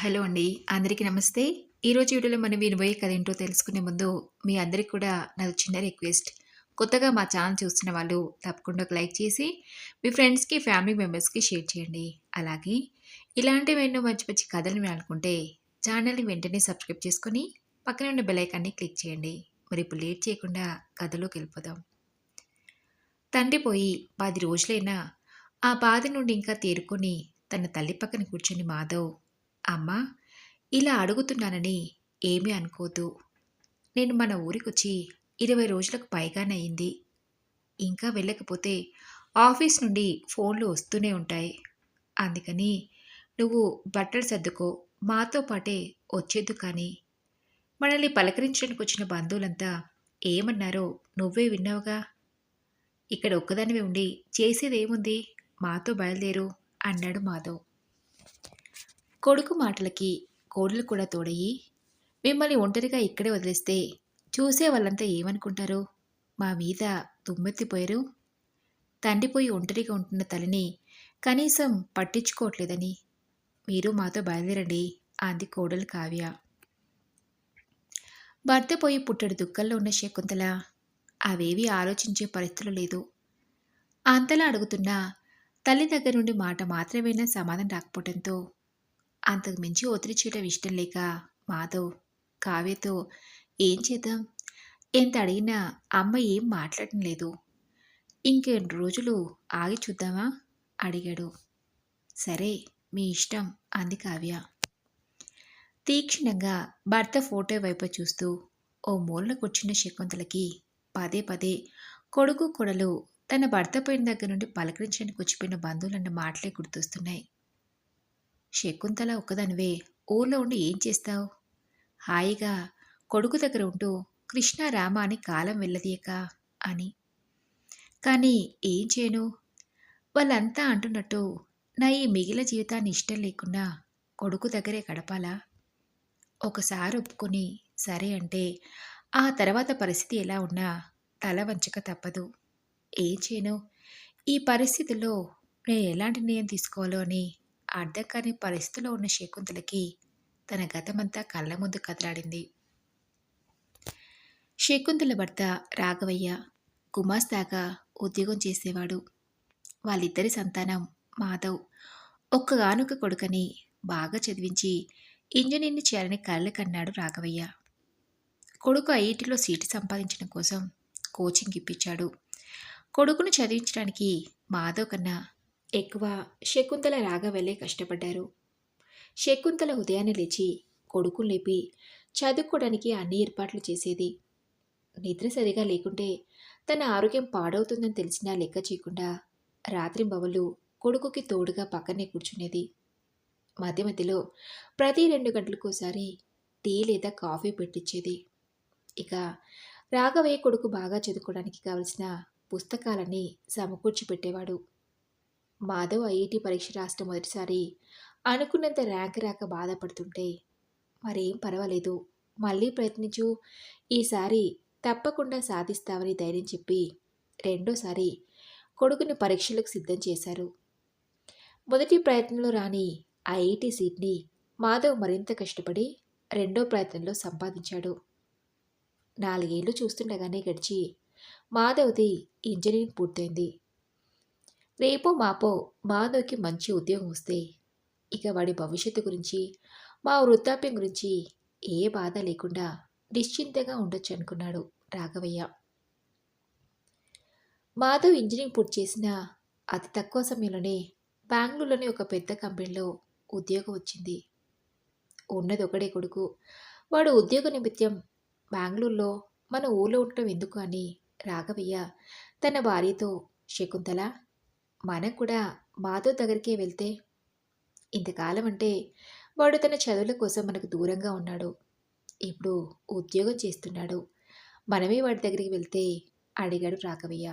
Hello అండి. అందరికీ నమస్తే. ఈరోజు వీడియోలో మనం వినబోయే కథ ఏంటో తెలుసుకునే ముందు మీ అందరికి కూడా నాది చిన్న రిక్వెస్ట్. కొత్తగా మా ఛానల్ చూస్తున్న వాళ్ళు తప్పకుండా ఒక లైక్ చేసి మీ ఫ్రెండ్స్‌కి, ఫ్యామిలీ మెంబర్స్‌కి షేర్ చేయండి. అలాగే ఇలాంటివి ఎన్నో మంచి మంచి కథలు వినాలనుకుంటే ఛానల్‌ని వెంటనే సబ్స్క్రైబ్ చేసుకొని పక్కన ఉన్న బెలైకాన్ని క్లిక్ చేయండి. మరి ఇప్పుడు లేట్ చేయకుండా కథలోకి వెళ్ళిపోదాం. తండ్రి పోయి పది రోజులైనా ఆ బాధ నుండి ఇంకా తేరుకొని తన తల్లి పక్కన కూర్చొని మాధవ్ అమ్మా ఇలా అడుగుతున్నానని ఏమీ అనుకోదు నేను మన ఊరికొచ్చి 20 రోజులకు పైగానే అయింది. ఇంకా వెళ్ళకపోతే ఆఫీస్ నుండి ఫోన్లు వస్తూనే ఉంటాయి. అందుకని నువ్వు బట్టలు సర్దుకో మాతో పాటే వచ్చేద్దు కానీ. మనల్ని పలకరించడానికి వచ్చిన బంధువులంతా ఏమన్నారో నువ్వే విన్నావుగా. ఇక్కడ ఒక్కదానివే ఉండి చేసేదేముంది మాతో బయలుదేరు అన్నాడు మాధవ్. కొడుకు మాటలకి కోడలు కూడా తోడయ్యి మిమ్మల్ని ఒంటరిగా ఇక్కడే వదిలేస్తే చూసే వాళ్ళంతా ఏమనుకుంటారు? మా మీద దుమ్మెత్తిపోయారు. తండ్రిపోయి ఒంటరిగా ఉంటున్న తల్లిని కనీసం పట్టించుకోవట్లేదని. మీరు మాతో బయలుదేరండి అంది కోడలు కావ్య. భర్త పోయి పుట్టెడు దుఃఖంలో ఉన్న శకుంతల అవేవి ఆలోచించే పరిస్థితులు లేదు. అంతలా అడుగుతున్నా తల్లి దగ్గర నుండి మాట మాత్రమేనా సమాధానం రాకపోవడంతో అంతకుమించి ఒత్తిడి చేయడం ఇష్టం లేక మాధవ్ కావ్యతో ఏం చేద్దాం? ఎంత అడిగినా అమ్మ ఏం మాట్లాడటం లేదు. ఇంకెన్ని రోజులు ఆగి చూద్దామా? అడిగాడు. సరే మీ ఇష్టం అంది కావ్య. తీక్షణంగా భర్త ఫోటో వైపు చూస్తూ ఓ మూలన కూర్చున్న శకుంతలకి పదే పదే కొడుకు కొడలు తన భర్త పోయిన దగ్గర నుండి పలకరించడానికి వచ్చిపోయిన బంధువులన్న మాటలే గుర్తొస్తున్నాయి. శకుంతల ఒక్కదానివే ఊర్లో ఉండి ఏం చేస్తావు? హాయిగా కొడుకు దగ్గర ఉంటూ కృష్ణ రామ అని కాలం వెళ్ళదీయక అని. కానీ ఏం చేయను? వాళ్ళంతా అంటున్నట్టు నా ఈ మిగిలిన జీవితాన్ని ఇష్టం లేకుండా కొడుకు దగ్గరే గడపాలా? ఒకసారి ఒప్పుకొని సరే అంటే ఆ తర్వాత పరిస్థితి ఎలా ఉన్నా తల వంచక తప్పదు. ఏం చేయను? ఈ పరిస్థితుల్లో నేను ఎలాంటి నిర్ణయం తీసుకోవాలో అని అర్థం కాని పరిస్థితిలో ఉన్న శకుంతలకి తన గతమంతా కళ్ళ ముందు కదలాడింది. శకుంతల భర్త రాఘవయ్య గుమాస్తాగా ఉద్యోగం చేసేవాడు. వాళ్ళిద్దరి సంతానం మాధవ్. ఒక్కగానొక కొడుకని బాగా చదివించి ఇంజనీర్ని చేయాలని కళ్ళు కన్నాడు రాఘవయ్య. కొడుకు ఐఐటిలో సీటు సంపాదించడం కోసం కోచింగ్ ఇప్పించాడు. కొడుకును చదివించడానికి మాధవ్ కన్నా ఎక్కువ శకుంతల రాఘవలే కష్టపడ్డారు. శకుంతల ఉదయాన్నే లేచి కొడుకు లేపి చదువుకోవడానికి అన్ని ఏర్పాట్లు చేసేది. నిద్ర సరిగా లేకుంటే తన ఆరోగ్యం పాడవుతుందని తెలిసినా లెక్క చేయకుండా రాత్రి బవలు కొడుకుకి తోడుగా పక్కనే కూర్చునేది. మధ్య మధ్యలో ప్రతి రెండు గంటలకోసారి టీ లేదా కాఫీ పెట్టించేది ఇక రాఘవయ్య కొడుకు బాగా చదువుకోవడానికి కావలసిన పుస్తకాలని సమకూర్చి పెట్టేవాడు. మాధవ్ ఐఐటి పరీక్ష రాష్ట్రం మొదటిసారి అనుకున్నంత ర్యాంక్ రాక బాధపడుతుంటే మరేం పర్వాలేదు మళ్ళీ ప్రయత్నించు. ఈసారి తప్పకుండా సాధిస్తావని ధైర్యం చెప్పి రెండోసారి కొడుకుని పరీక్షలకు సిద్ధం చేశారు. మొదటి ప్రయత్నంలో రాని ఐఐటి సీట్ని మాధవ్ మరింత కష్టపడి రెండో ప్రయత్నంలో సంపాదించాడు. నాలుగేళ్ళు చూస్తుండగానే గడిచి మాధవ్ది ఇంజనీరింగ్ పూర్తయింది. రేపో మాపో మాధవ్కి మంచి ఉద్యోగం వస్తే ఇక వాడి భవిష్యత్తు గురించి మా వృద్ధాప్యం గురించి ఏ బాధ లేకుండా నిశ్చింతగా ఉండొచ్చు అనుకున్నాడు రాఘవయ్య. మాధవ్ ఇంజనీరింగ్ పూర్తి చేసిన అతి తక్కువ సమయంలోనే బెంగళూరులోని ఒక పెద్ద కంపెనీలో ఉద్యోగం వచ్చింది. ఉన్నది ఒకడే కొడుకు. వాడు ఉద్యోగ నిమిత్తం బెంగళూరులో మన ఊళ్ళో ఉండటం ఎందుకు అని రాఘవయ్య తన భార్యతో శకుంతల మనం కూడా మాధవ్ దగ్గరికే వెళ్తే ఇంతకాలం అంటే వాడు తన చదువుల కోసం మనకు దూరంగా ఉన్నాడు. ఇప్పుడు ఉద్యోగం చేస్తున్నాడు. మనమే వాడి దగ్గరికి వెళ్తే అడిగాడు రాఘవయ్య.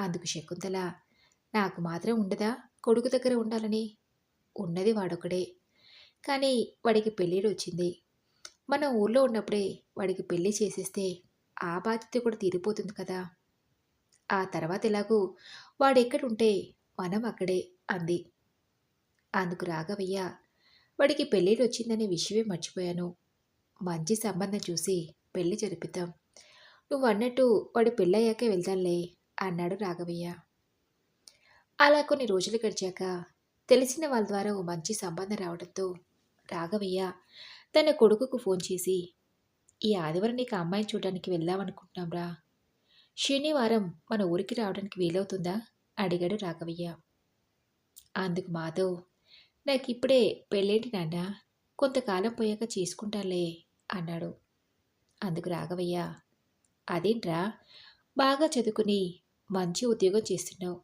అందుకు శకుంతల నాకు మాత్రం ఉండదా? కొడుకు దగ్గర ఉండాలని. ఉన్నది వాడొకడే కానీ వాడికి పెళ్ళిడు వచ్చింది. మన ఊర్లో ఉన్నప్పుడే వాడికి పెళ్ళి చేసేస్తే ఆ బాధ్యత కూడా తీరిపోతుంది కదా. ఆ తర్వాత ఎలాగూ వాడెక్కడుంటే మనం అక్కడే అంది. అందుకు రాఘవయ్య వాడికి పెళ్ళిళ్ళు వచ్చిందనే విషయమే మర్చిపోయాను. మంచి సంబంధం చూసి పెళ్ళి జరిపిద్దాం. నువ్వు అన్నట్టు వాడు పెళ్ళయ్యాకే వెళ్తానులే అన్నాడు రాఘవయ్య. అలా కొన్ని రోజులు గడిచాక తెలిసిన వాళ్ళ ద్వారా ఓ మంచి సంబంధం రావడంతో రాఘవయ్య తన కొడుకుకు ఫోన్ చేసి ఈ ఆదివారం నీకు అమ్మాయిని చూడడానికి వెళ్దామనుకుంటున్నాంరా. శనివారం మన ఊరికి రావడానికి వీలవుతుందా? అడిగాడు రాఘవయ్య. అందుకు మాధవ్ నాకు ఇప్పుడే పెళ్ళేంటి నాన్న? కొంతకాలం పోయాక చేసుకుంటాలే అన్నాడు. అందుకు రాఘవయ్య అదేంట్రా? బాగా చదువుకుని మంచి ఉద్యోగం చేస్తున్నావు.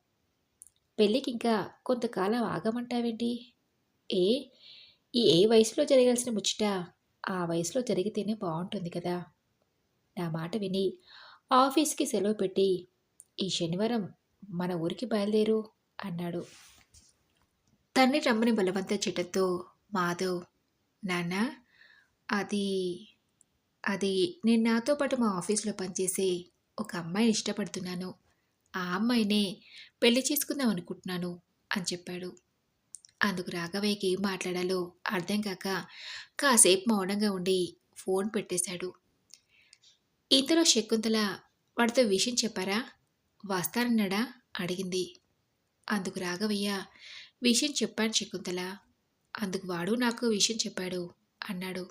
పెళ్ళికి ఇంకా కొంతకాలం ఆగమంటావేంటి? ఏ? ఈ ఏ వయసులో జరగాల్సిన ముచ్చట ఆ వయసులో జరిగితేనే బాగుంటుంది కదా. నా మాట విని ఆఫీస్కి సెలవు పెట్టి ఈ శనివారం మన ఊరికి బయలుదేరు అన్నాడు. తన్ని రమ్మని బలవంత చెట్టతో మాధవ్ నాన్న అది అది నేను నాతో పాటు మా ఆఫీస్లో పనిచేసే ఒక అమ్మాయిని ఇష్టపడుతున్నాను. ఆ అమ్మాయినే పెళ్ళి చేసుకుందాం అనుకుంటున్నాను అని చెప్పాడు. అందుకు రాఘవయ్యకి ఏం మాట్లాడాలో అర్థం కాక కాసేపు మౌనంగా ఉండి ఫోన్ పెట్టేశాడు. ఇంతలో శకుంతల వాడితో విషయం చెప్పారా? వస్తానన్నాడా? అడిగింది. అందుకు రాఘవయ్య విషయం చెప్పాను శకుంతల. అందుకు వాడు నాకు విషయం చెప్పాడు అన్నాడు.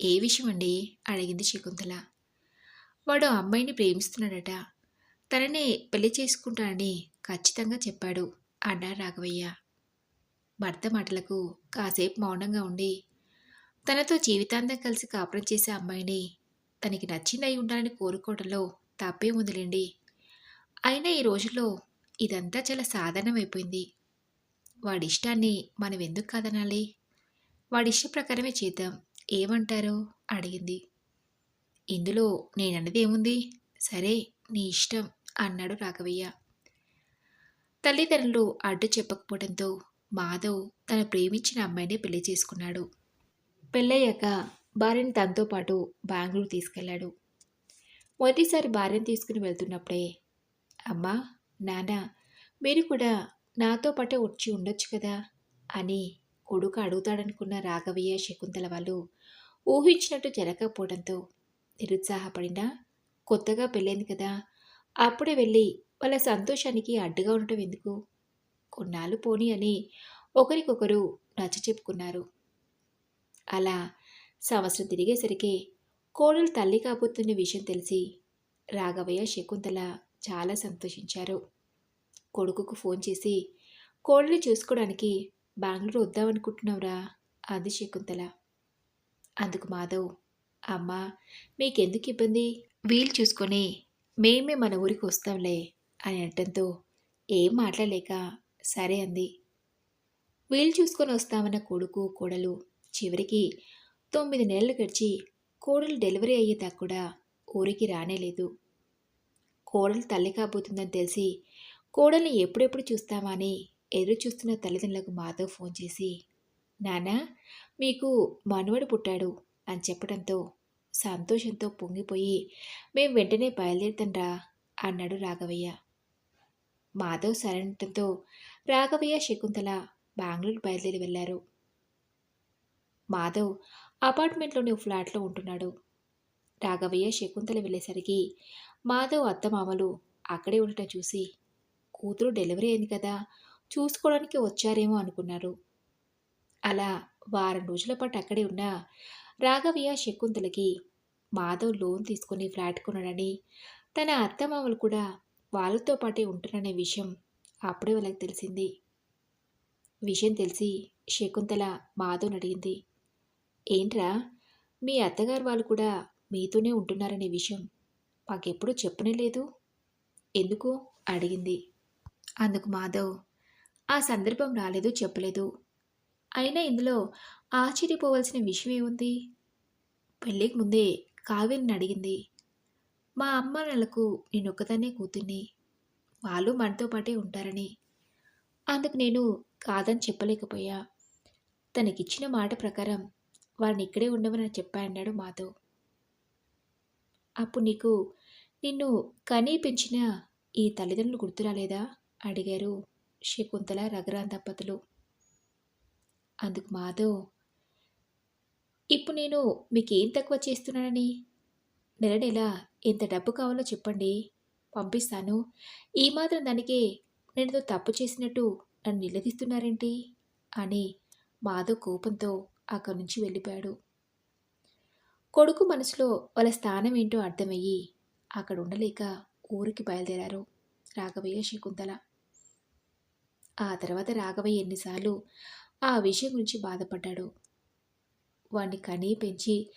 ఏ విషయం అండి అడిగింది శకుంతల. వాడు ఆ అమ్మాయిని ప్రేమిస్తున్నాడట. తననే పెళ్ళి చేసుకుంటానని ఖచ్చితంగా చెప్పాడు అన్నాడు రాఘవయ్య. భర్త మాటలకు కాసేపు మౌనంగా ఉండి తనతో జీవితాంతం కలిసి కాపురం చేసే అమ్మాయిని తనకి నచ్చిందై ఉండాలని కోరుకోవడంలో తప్పే ఉందిలేండి. అయినా ఈ రోజుల్లో ఇదంతా చాలా సాధారణమైపోయింది. వాడి ఇష్టాన్ని మనం ఎందుకు కాదనాలి? వాడి ఇష్ట ప్రకారమే చేద్దాం. ఏమంటారు? అడిగింది. ఇందులో నేనన్నది ఏముంది? సరే నీ ఇష్టం అన్నాడు రాఘవయ్య. తల్లిదండ్రులు అడ్డు చెప్పకపోవడంతో మాధవ్ తన ప్రేమించిన అమ్మాయిని పెళ్ళి చేసుకున్నాడు. పెళ్ళయ్యాక భార్యని తనతో పాటు బెంగళూరు తీసుకెళ్ళాడు మొదటిసారి భార్యను తీసుకుని వెళ్తున్నప్పుడే అమ్మా నాన్న మీరు కూడా నాతో పాటే వచ్చి ఉండొచ్చు కదా? అని కొడుకు అడుగుతాడనుకున్న రాఘవయ్య శకుంతల వాళ్ళు ఊహించినట్టు జరగకపోవడంతో నిరుత్సాహపడినా కొత్తగా పెళ్ళింది కదా అప్పుడే వెళ్ళి వాళ్ళ సంతోషానికి అడ్డుగా ఉండటం ఎందుకు? కొన్నాళ్ళు పోని అని ఒకరికొకరు నచ్చ చెప్పుకున్నారు అలా సంవత్సరం తిరిగేసరికి కోడలు తల్లి కాబోతున్న విషయం తెలిసి రాఘవయ్య శకుంతల చాలా సంతోషించారు. కొడుకుకు ఫోన్ చేసి కోడలు చూసుకోవడానికి బెంగళూరు వద్దామనుకుంటున్నావురా? అంది శకుంతల. అందుకు మాధవ్ అమ్మా మీకెందుకు ఇబ్బంది? వీలు చూసుకొని మేమే మన ఊరికి వస్తాంలే అని అనటంతో ఏం మాట్లాడలేక సరే అంది. వీలు చూసుకొని వస్తామన్న కొడుకు కోడలు చివరికి తొమ్మిది నెలలు గడిచి కోడలు డెలివరీ అయ్యేదాకా కూడా ఊరికి రానేలేదు కోడలు తల్లి కాబోతుందని తెలిసి కోడల్ని ఎప్పుడెప్పుడు చూస్తామా అని ఎదురు చూస్తున్న తల్లిదండ్రులకు మాధవ్ ఫోన్ చేసి నానా మీకు మనవడు పుట్టాడు అని చెప్పడంతో సంతోషంతో పొంగిపోయి మేం వెంటనే బయలుదేరుతండ్రా అన్నాడు రాఘవయ్య. మాధవ్ సరణటంతో రాఘవయ్య శకుంతల బెంగళూరు బయలుదేరి వెళ్ళారు మాధవ్ అపార్ట్మెంట్లోని ఓ ఫ్లాట్లో ఉంటున్నాడు. రాఘవయ్య శకుంతల వెళ్ళేసరికి మాధవ్ అత్తమామలు అక్కడే ఉండటం చూసి కూతురు డెలివరీ అయింది కదా చూసుకోవడానికి వచ్చారేమో అనుకున్నారు. అలా వారం రోజుల పాటు అక్కడే ఉన్న రాఘవయ్య శకుంతలకి మాధవ్ లోన్ తీసుకుని ఫ్లాట్ కొన్నాడని తన అత్తమామలు కూడా వాళ్ళతో పాటే ఉంటున్ననే విషయం అప్పుడే వాళ్ళకి తెలిసింది. విషయం తెలిసి శకుంతల మాధవ్ని అడిగింది. ఏంట్రా? మీ అత్తగారు వాళ్ళు కూడా మీతోనే ఉంటున్నారనే విషయం మాకెప్పుడూ చెప్పనే లేదు. ఎందుకు? అడిగింది. అందుకు మాధవ్ ఆ సందర్భం రాలేదు చెప్పలేదు. అయినా ఇందులో ఆశ్చర్యపోవలసిన విషయం ఏముంది? పెళ్ళికి ముందే కావ్యని అడిగింది. మా అమ్మ నెలకు నేనొక్కదాన్నే కూతుర్ని. వాళ్ళు మనతో పాటే ఉంటారని. అందుకు నేను కాదని చెప్పలేకపోయా. తనకిచ్చిన మాట ప్రకారం వారిని ఇక్కడే ఉండమని చెప్పా అన్నాడు మాధవ్. అప్పుడు నీకు నిన్ను కనీ పెంచిన ఈ తల్లిదండ్రులు గుర్తురాలేదా? అడిగారు శకుంతల రఘురాం దంపతులు అందుకు మాధవ్ ఇప్పుడు నేను మీకు ఏం తక్కువ చేస్తున్నానని? నెల నెల ఎంత డబ్బు కావాలో చెప్పండి. పంపిస్తాను. ఈ మాత్రం దానికే నేను తప్పు చేసినట్టు నన్ను నిలదీస్తున్నారేంటి? అని మాధవ్ కోపంతో అక్కడి నుంచి వెళ్ళిపోయాడు. కొడుకు మనసులో వాళ్ళ స్థానం ఏంటో అర్థమయ్యి అక్కడ ఉండలేక ఊరికి బయలుదేరారు రాఘవయ్య శకుంతల. ఆ తర్వాత రాఘవయ్య ఎన్నిసార్లు ఆ విషయం గురించి బాధపడ్డాడు. వాడిని కనీ పెంచి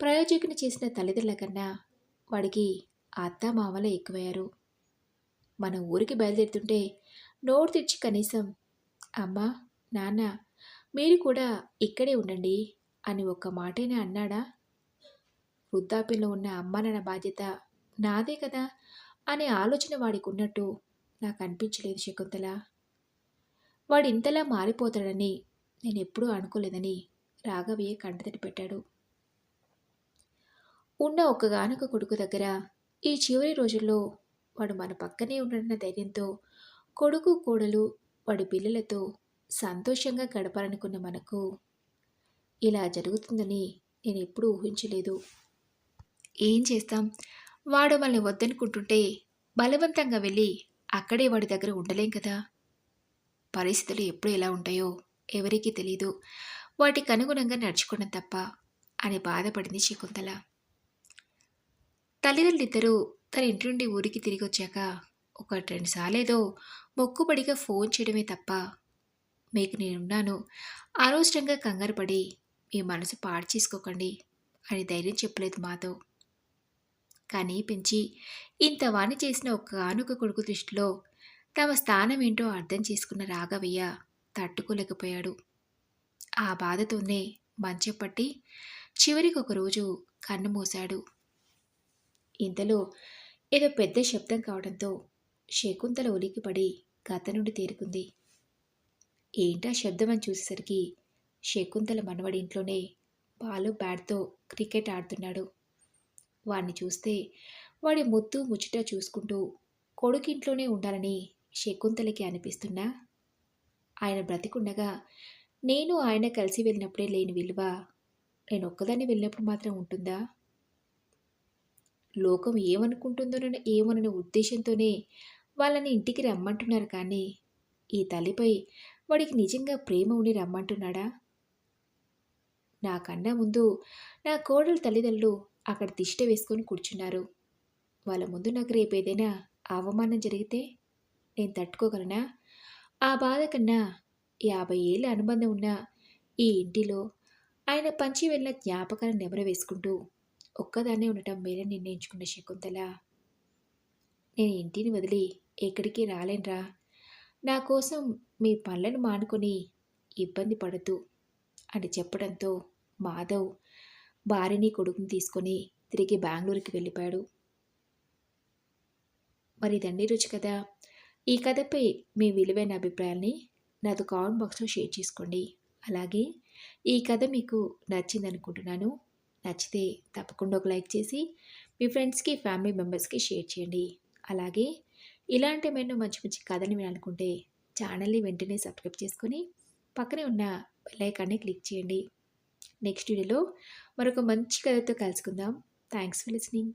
ప్రయోజకుని చేసిన తల్లిదండ్రుల కన్నా వాడికి అత్త మామలే ఎక్కువయ్యారు. మన ఊరికి బయలుదేరుతుంటే నోరు తెచ్చి కనీసం అమ్మా నాన్న మీరు కూడా ఇక్కడే ఉండండి అని ఒక్క మాటనే అన్నాడా? వృద్ధాప్యంలో ఉన్న అమ్మ బాధ్యత నాదే కదా అనే ఆలోచన వాడికి ఉన్నట్టు నాకు అనిపించలేదు శకుంతల. వాడు ఇంతలా మారిపోతాడని నేను ఎప్పుడూ అనుకోలేదని రాఘవయ్య కంటతడి పెట్టాడు. ఉన్న ఒక్కగానొక కొడుకు దగ్గర ఈ చివరి రోజుల్లో వాడు మన పక్కనే ఉండడన్న ధైర్యంతో కొడుకు కోడలు వాడి పిల్లలతో సంతోషంగా గడపాలనుకున్న మనకు ఇలా జరుగుతుందని నేను ఎప్పుడూ ఊహించలేదు. ఏం చేస్తాం? వాడు మనల్ని వద్దనుకుంటుంటే బలవంతంగా వెళ్ళి అక్కడే వాడి దగ్గర ఉండలేం కదా. పరిస్థితులు ఎప్పుడు ఎలా ఉంటాయో ఎవరికీ తెలీదు. వాటికి అనుగుణంగా నడుచుకోవడం తప్ప అని బాధపడింది శకుంతల. తల్లిదండ్రులిద్దరూ తన ఇంటి నుండి ఊరికి తిరిగి వచ్చాక ఒక రెండు సార్లేదో మొక్కుబడిగా ఫోన్ చేయడమే తప్ప మీకు నేనున్నాను అనవసరంగా కంగారు పడి మీ మనసు పాడు చేసుకోకండి అని ధైర్యం చెప్పలేదు మాధవ్ కానీ పెంచి ఇంత వాణి చేసిన ఒక ఆనుక కొడుకు దృష్టిలో తమ స్థానం ఏంటో అర్థం చేసుకున్న రాఘవయ్య తట్టుకోలేకపోయాడు. ఆ బాధతోనే మంచపట్టి చివరికి ఒకరోజు కన్ను మూశాడు. ఇంతలో ఏదో పెద్ద శబ్దం కావడంతో శకుంతల ఉలికిపడి గత నుండి తేరుకుంది. ఏంటా శబ్దం అని చూసేసరికి శకుంతల మనవడి ఇంట్లోనే బాలు బ్యాట్తో క్రికెట్ ఆడుతున్నాడు. వాడిని చూస్తే వాడి ముద్దు ముచ్చట చూసుకుంటూ కొడుకింట్లోనే ఉండాలని శకుంతలకి అనిపిస్తున్నా. ఆయన బ్రతికుండగా నేను ఆయన కలిసి వెళ్ళినప్పుడే లేని విలువ నేను ఒక్కదాన్ని వెళ్ళినప్పుడు మాత్రం ఉంటుందా? లోకం ఏమనుకుంటుందోనని ఏమోననే ఉద్దేశంతోనే వాళ్ళని ఇంటికి రమ్మంటున్నారు కానీ ఈ తల్లిపై వాడికి నిజంగా ప్రేమ ఉండి రమ్మంటున్నాడా? నాకన్నా ముందు నా కోడలు తల్లిదండ్రులు అక్కడ తిష్ట వేసుకొని కూర్చున్నారు. వాళ్ళ ముందు నాకు రేపు ఏదైనా అవమానం జరిగితే నేను తట్టుకోగలనా? ఆ బాధ కన్నా యాభై ఏళ్ళ అనుబంధం ఉన్న ఈ ఇంటిలో ఆయన పంచి వెళ్ళిన జ్ఞాపకాలను నెమర వేసుకుంటూ ఒక్కదాన్నే ఉండటం మేలే నిర్ణయించుకున్న శకుంతల. నేను ఇంటిని వదిలి ఎక్కడికి రాలేనురా. నా కోసం మీ పనులను మానుకొని ఇబ్బంది పడద్దు అని చెప్పడంతో మాధవ్ భార్యని కొడుకుని తీసుకొని తిరిగి బెంగళూరుకి వెళ్ళిపోయాడు. మరి ఇదండి రుచి కదా ఈ కథపై మీ విలువైన అభిప్రాయాల్ని నాతో కామెంట్ బాక్స్లో షేర్ చేసుకోండి. అలాగే ఈ కథ మీకు నచ్చింది అనుకుంటున్నాను నచ్చితే తప్పకుండా ఒక లైక్ చేసి మీ ఫ్రెండ్స్కి ఫ్యామిలీ మెంబర్స్కి షేర్ చేయండి. అలాగే ఇలాంటి మేము మంచి మంచి కథని వినాలనుకుంటే ఛానల్ని వెంటనే సబ్స్క్రైబ్ చేసుకొని పక్కనే ఉన్న బెల్ క్లిక్ చేయండి. నెక్స్ట్ వీడియోలో మరొక మంచి కథతో కలుసుకుందాం. Thanks for listening